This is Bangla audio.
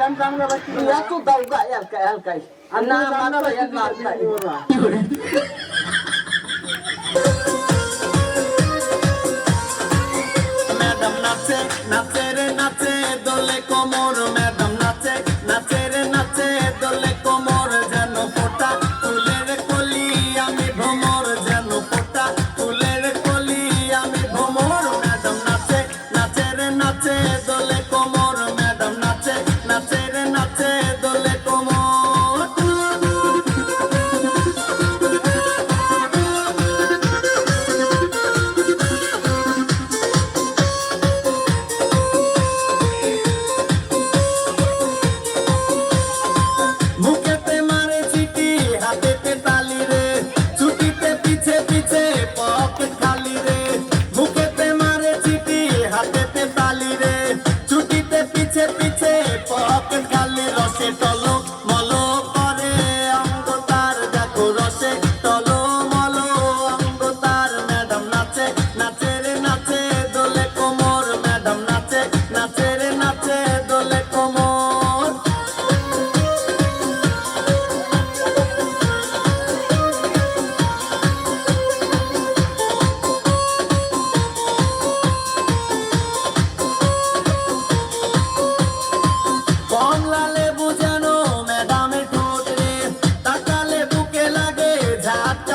এত দাউগা এলকা এলকাই আর না ম্যাডাম নাচে নাচে রে নাচে দোলে কোমর ম্যাডাম